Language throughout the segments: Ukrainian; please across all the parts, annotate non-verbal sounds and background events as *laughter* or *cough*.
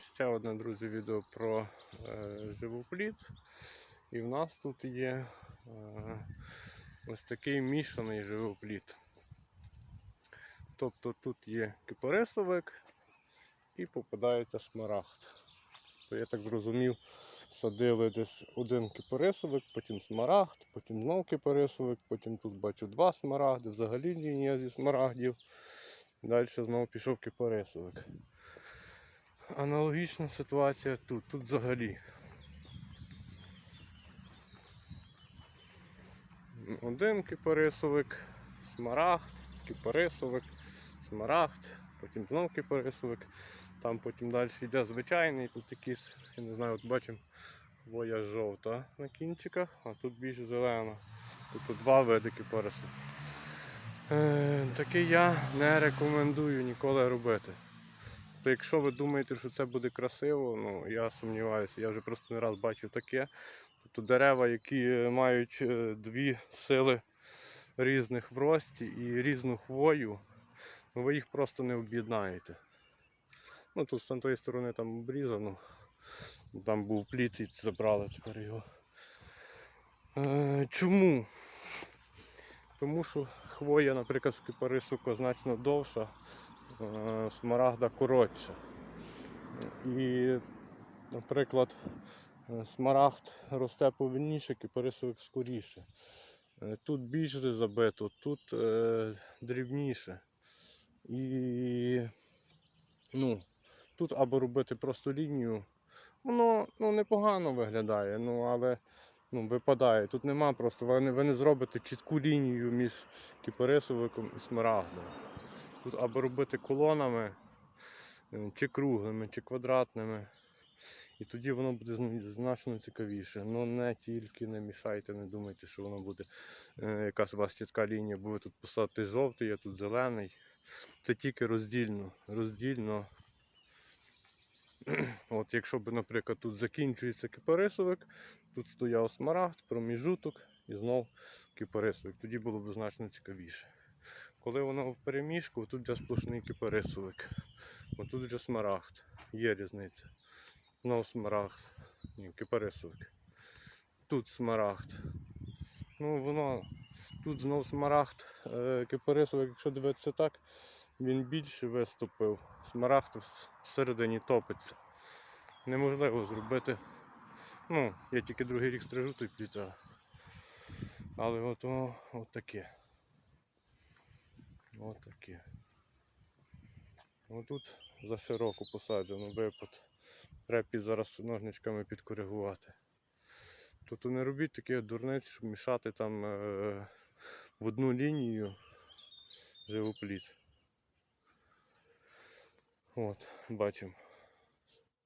Ще одне, друзі, відео про е, живопліт. І в нас тут є е, ось такий мішаний живопліт. Тобто тут є кипарисовик і попадається смарагд. То я так зрозумів, садили десь один кипарисовик, потім смарагд, потім знов кипарисовик, потім тут бачу два смарагди, взагалі лінія зі смарагдів. Далі знову пішов кипарисовик. Аналогічна ситуація тут. Тут взагалі. Один кипарисовик, смарагд, кипарисовик, смарагд, потім знов кипарисовик. Там потім далі йде звичайний, тут якийсь, я не знаю, от бачимо, хвоя жовта на кінчиках, а тут більш зелена. Тут два види кипарису. Е, таке я не рекомендую ніколи робити. То якщо ви думаєте, що це буде красиво, ну я сумніваюся, я вже просто не раз бачив таке. Тобто дерева, які мають е, дві сили різних в рості і різну хвою, ну ви їх просто не об'єднаєте. Ну тут з тої сторони там обрізано. Там був пліт і забрали тепер його. Е, чому? Тому що хвоя, наприклад, в кипарисука значно довша, е, смарагда коротша. І, наприклад, е, смарагд росте повільніше, кипарисовик скоріше. Е, Тут більше забито, тут е, дрібніше. І ну, тут або робити просто лінію. Воно ну, непогано виглядає, ну, але ну, випадає. Тут нема просто, ви не, ви не зробите чітку лінію між кіпарисовиком і смарагдом. Або робити колонами, е, чи круглими, чи квадратними. І тоді воно буде значно цікавіше. Ну не тільки не мішайте, не думайте, що воно буде е, якась у вас чітка лінія, бо ви тут посадите жовтий, а тут зелений. Це тільки роздільно. Роздільно. *clears throat* От якщо б, наприклад, тут закінчується кипарисовик, тут стояв смарагд, проміжуток і знов кипарисовик. Тоді було б значно цікавіше. Коли воно в переміжку, тут вже сплошний кипарисовик. Отут вже смарагд. Є різниця. Знов смарагд. Ні, кипарисовик. Тут смарагд. Ну воно. Тут знов смарагд, е, кипарисовик, якщо дивитися так, він більше виступив. Смарагд всередині топиться. Неможливо зробити. Ну, я тільки другий рік стрижу той пліта. Але от, от таке. От таке. Отут за широко посаджено випад. Треба зараз ножничками підкоригувати. Тобто не робіть такі дурниць, щоб мішати там е, в одну лінію живопліт. От, бачимо.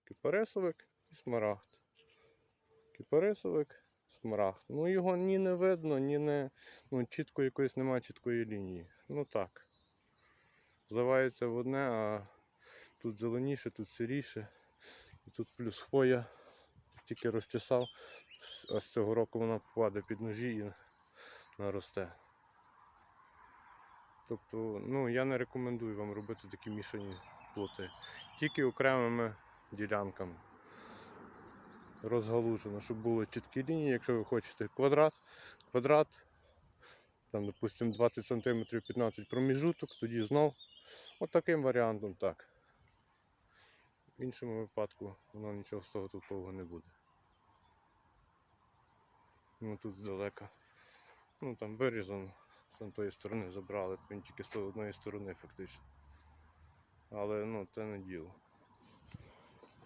Кипарисовик і смарагд. Кипарисовик, смарагд. Ну його ні не видно, ні не. Ну, чітко якоїсь немає чіткої лінії. Ну так. Зливається в одне, а тут зеленіше, тут сиріше. І тут плюс хвоя. Тільки розчесав, а з цього року вона попаде під ножі і наросте. Тобто, ну я не рекомендую вам робити такі мішані плоти. Тільки окремими ділянками. Розгалужено, щоб були чіткі лінії, якщо ви хочете квадрат, квадрат, там, допустимо, 20 см 15 проміжуток, тоді знов от таким варіантом так. В іншому випадку воно нічого з того тут довго не буде. Ну тут здалека. Ну там вирізано, з тої сторони забрали, він тільки з одної сторони фактично. Але ну це не діло.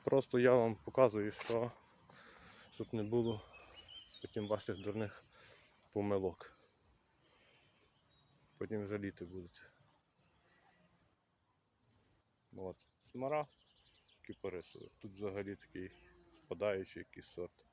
Просто я вам показую, що щоб не було потім ваших дурних помилок. Потім жаліти будете. От, Смара кіпарисовик. Тут взагалі такий спадаючий якийсь сорт.